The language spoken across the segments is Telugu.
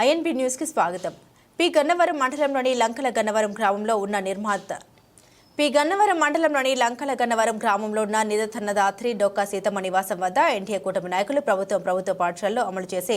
ఐఎన్బి న్యూస్కి స్వాగతం. పి. గన్నవరం మండలంలోని లంకల గన్నవరం గ్రామంలో ఉన్న నిర్మాత పి గన్నవరం మండలంలోని లంకల గన్నవరం గ్రామంలో ఉన్న నిదతన్నదాత్రి డొక్కా సీతమ్మ నివాసం వద్ద ఎన్టీఏ కూటమి నాయకులు ప్రభుత్వం ప్రభుత్వ పాఠశాలలో అమలు చేసే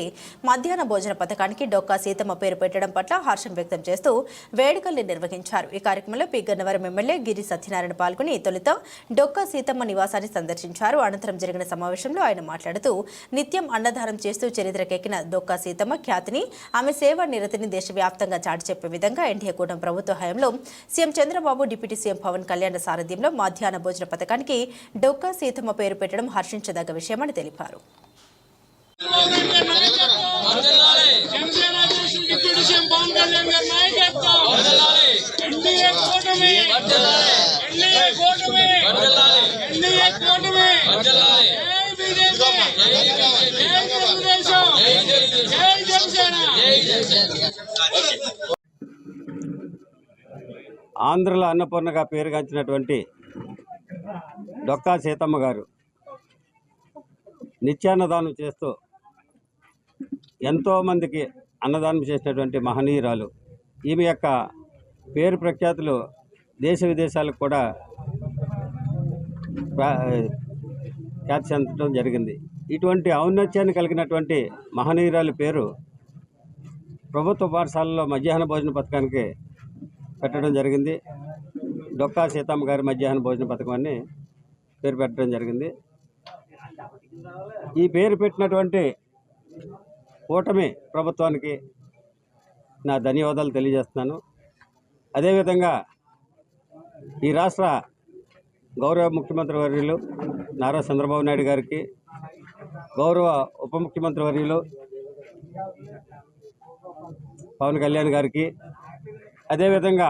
మధ్యాహ్న భోజన పథకానికి డొక్కా సీతమ్మ పేరు పెట్టడం పట్ల హర్షం వ్యక్తం చేస్తూ వేడుకల్ని నిర్వహించారు. ఈ కార్యక్రమంలో పి గన్నవరం ఎమ్మెల్యే గిరి సత్యనారాయణ పాల్గొని తొలుత డొక్కా సీతమ్మ నివాసాన్ని సందర్శించారు. అనంతరం జరిగిన సమావేశంలో ఆయన మాట్లాడుతూ నిత్యం అన్నదానం చేస్తూ చరిత్రకెక్కిన డొక్కా సీతమ్మ ఖ్యాతిని ఆమె సేవా నిరతిని దేశవ్యాప్తంగా చాటి చెప్పే విధంగా ఎన్టీఏ కూటమి ప్రభుత్వ హయాంలో CM Chandrababu deputy CM Pawan Kalyan సారథ్యంలో మధ్యాహ్న భోజన పథకానికి డొక్కా సీతమ్మ పేరు పెట్టడం హర్షించదగ్గ విషయమని తెలిపారు జనసేన జై జనసేన పవన్ కళ్యాణ్ గారి నాయకత్వం ఎన్డీఏ కూటమి ఎన్డీఏ కూటమి ఎన్డీఏ కూటమి జై బీజేపీ జై తెలుగుదేశం జై జనసేన ఆంధ్రలో అన్నపూర్ణగా పేరుగాంచినటువంటి డొక్కా సీతమ్మ గారు నిత్యాన్నదానం చేస్తూ ఎంతోమందికి అన్నదానం చేసినటువంటి మహనీయురాలు. ఈమె యొక్క పేరు ప్రఖ్యాతులు దేశ విదేశాలకు కూడా ఖ్యాతి చెందడం జరిగింది. ఇటువంటి ఔన్నత్యాన్ని కలిగినటువంటి మహనీయురాలి పేరు ప్రభుత్వ పాఠశాలలో మధ్యాహ్న భోజన పథకానికి పెట్టడం జరిగింది. డొక్కా సీతమ్మ గారి మధ్యాహ్న భోజన పథకాన్ని పేరు పెట్టడం జరిగింది. ఈ పేరు పెట్టినటువంటి కూటమి ప్రభుత్వానికి నా ధన్యవాదాలు తెలియజేస్తున్నాను. అదేవిధంగా ఈ రాష్ట్ర గౌరవ ముఖ్యమంత్రి వర్యులు నారా చంద్రబాబు నాయుడు గారికి గౌరవ ఉప ముఖ్యమంత్రి వర్యులు పవన్ కళ్యాణ్ గారికి అదేవిధంగా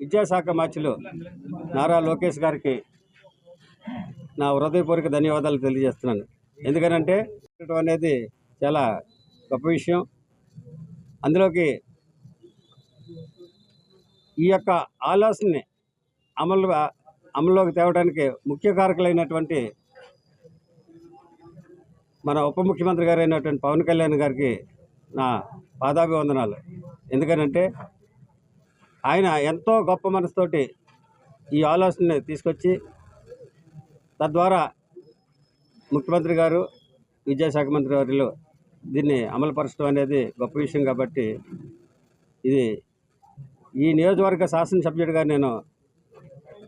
విద్యాశాఖ మార్చులు నారా లోకేష్ గారికి నా హృదయపూర్వక ధన్యవాదాలు తెలియజేస్తున్నాను. ఎందుకనంటే పెట్టడం అనేది చాలా గొప్ప విషయం. అందులోకి ఈ యొక్క ఆలోచనని అమలు అమల్లోకి తేవడానికి ముఖ్య కారకులైనటువంటి మన ఉప ముఖ్యమంత్రి గారైనటువంటి పవన్ కళ్యాణ్ గారికి నా పాదాభివందనాలు. ఎందుకనంటే ఆయన ఎంతో గొప్ప మనసుతోటి ఈ ఆలోచనని తీసుకొచ్చి తద్వారా ముఖ్యమంత్రి గారు విద్యాశాఖ మంత్రి వారిలో దీన్ని అమలుపరచడం అనేది గొప్ప విషయం కాబట్టి ఇది ఈ నియోజకవర్గ శాసనసభ్యుడిగా నేను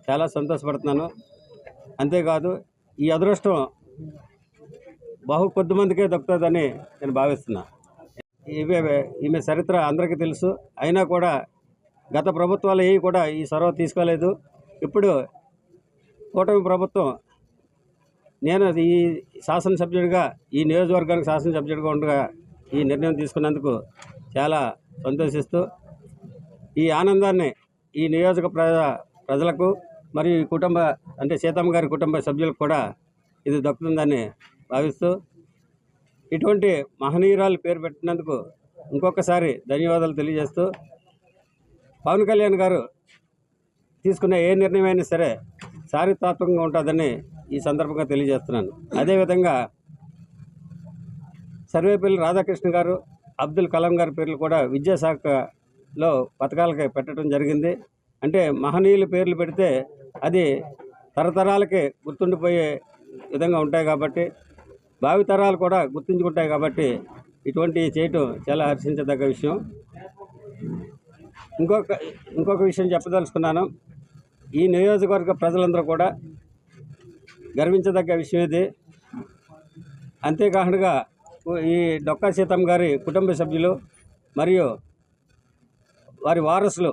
చాలా సంతోషపడుతున్నాను. అంతేకాదు ఈ అదృష్టం బహు కొద్ది మందికే దక్కుతుందని నేను భావిస్తున్నా. ఈమె ఈమె చరిత్ర అందరికీ తెలుసు. అయినా కూడా గత ప్రభుత్వాలు ఏవి కూడా ఈ చొరవ తీసుకోలేదు. ఇప్పుడు కూటమి ప్రభుత్వం నేను ఈ శాసనసభ్యుడిగా ఈ నియోజకవర్గానికి శాసనసభ్యుడిగా ఉండగా ఈ నిర్ణయం తీసుకున్నందుకు చాలా సంతోషిస్తూ ఈ ఆనందాన్ని ఈ నియోజక ప్రజ ప్రజలకు మరియు ఈ కుటుంబ అంటే సీతమ్మ గారి కుటుంబ సభ్యులకు కూడా ఇది దక్కుతుందని భావిస్తూ ఇటువంటి మహనీయురాలు పేరు పెట్టినందుకు ఇంకొకసారి ధన్యవాదాలు తెలియజేస్తూ పవన్ కళ్యాణ్ గారు తీసుకున్న ఏ నిర్ణయం అయినా సరే చారిత్రాత్మకంగా ఉంటుందని ఈ సందర్భంగా తెలియజేస్తున్నాను. అదేవిధంగా సర్వేపల్లి రాధాకృష్ణ గారు అబ్దుల్ కలాం గారి పేర్లు కూడా విద్యాశాఖలో పథకాలకి పెట్టడం జరిగింది. అంటే మహనీయుల పేర్లు పెడితే అది తరతరాలకి గుర్తుండిపోయే విధంగా ఉంటాయి కాబట్టి భావితరాలు కూడా గుర్తుంచుకుంటాయి కాబట్టి ఇటువంటి చేయటం చాలా హర్షించదగ్గ విషయం. ఇంకొక ఇంకొక విషయం చెప్పదలుచుకున్నాను. ఈ నియోజకవర్గ ప్రజలందరూ కూడా గర్వించదగ్గ విషయం ఇది. అంతేకాకుండా ఈ డొక్కా సీతమ్మ గారి కుటుంబ సభ్యులు మరియు వారి వారసులు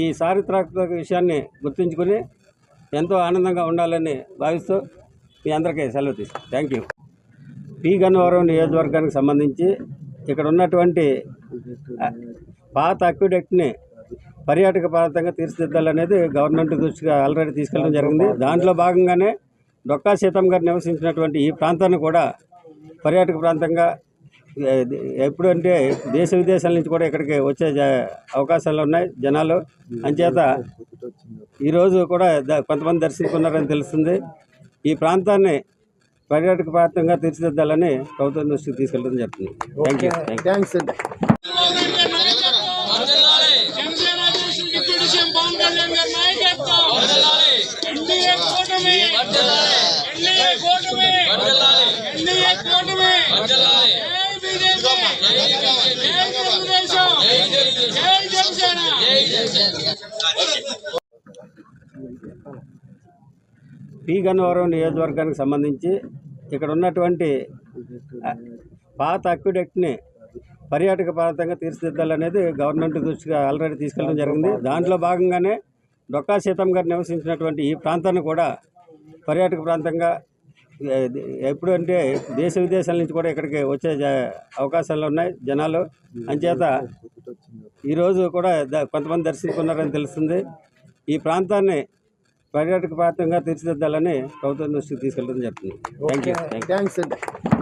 ఈ చారిత్రాత్మక విషయాన్ని గుర్తుంచుకుని ఎంతో ఆనందంగా ఉండాలని భావిస్తూ మీ అందరికీ సెలవు తీసుకు థ్యాంక్ యూ పి గన్నవరం నియోజకవర్గానికి సంబంధించి ఇక్కడ ఉన్నటువంటి పాత అక్విడెక్ట్ని పర్యాటక ప్రాంతంగా తీర్చిదిద్దాలనేది గవర్నమెంట్ దృష్టికి ఆల్రెడీ తీసుకెళ్ళడం జరిగింది. దాంట్లో భాగంగానే డొక్కా సీతమ్మ గారు నివసించినటువంటి ఈ ప్రాంతాన్ని కూడా పర్యాటక ప్రాంతంగా ఎప్పుడంటే దేశ విదేశాల నుంచి కూడా ఇక్కడికి వచ్చే అవకాశాలు ఉన్నాయి జనాలు. అంచేత ఈరోజు కూడా ద- కొంతమంది దర్శించుకున్నారని తెలుస్తుంది. ఈ ప్రాంతాన్ని పర్యాటక ప్రాంతంగా తీర్చిదిద్దాలని ప్రభుత్వం దృష్టికి తీసుకెళ్ళడం జరుగుతుంది. Thank you thank you thanks Janasena deputy CM Pawan Kalyan గారి నాయకత్వం. ఎన్డీఏ కూటమి. ఎన్డీఏ కూటమి. ఎన్డీఏ కూటమి. జై బీజేపీ. జై తెలుగుదేశం. జై జనసేన. పి గన్నవరం నియోజకవర్గానికి సంబంధించి ఇక్కడ ఉన్నటువంటి పాత అక్విడెక్ట్ని పర్యాటక ప్రాంతంగా తీర్చిదిద్దాలనేది గవర్నమెంట్ దృష్టిగా ఆల్రెడీ తీసుకెళ్ళడం జరిగింది. దాంట్లో భాగంగానే డొక్కా సీతమ్మ గారు నివసించినటువంటి ఈ ప్రాంతాన్ని కూడా పర్యాటక ప్రాంతంగా ఎప్పుడంటే ఎప్పుడు అంటే దేశ విదేశాల నుంచి కూడా ఇక్కడికి వచ్చే అవకాశాలు ఉన్నాయి జనాలు. అంచేత ఈరోజు కూడా ద- కొంతమంది దర్శించుకున్నారని తెలుస్తుంది. ఈ ప్రాంతాన్ని పర్యాటక ప్రాంతంగా తీర్చిదిద్దాలని ప్రభుత్వం దృష్టికి తీసుకెళ్ళడం జరుగుతుంది. Thank you thank you thanks అండి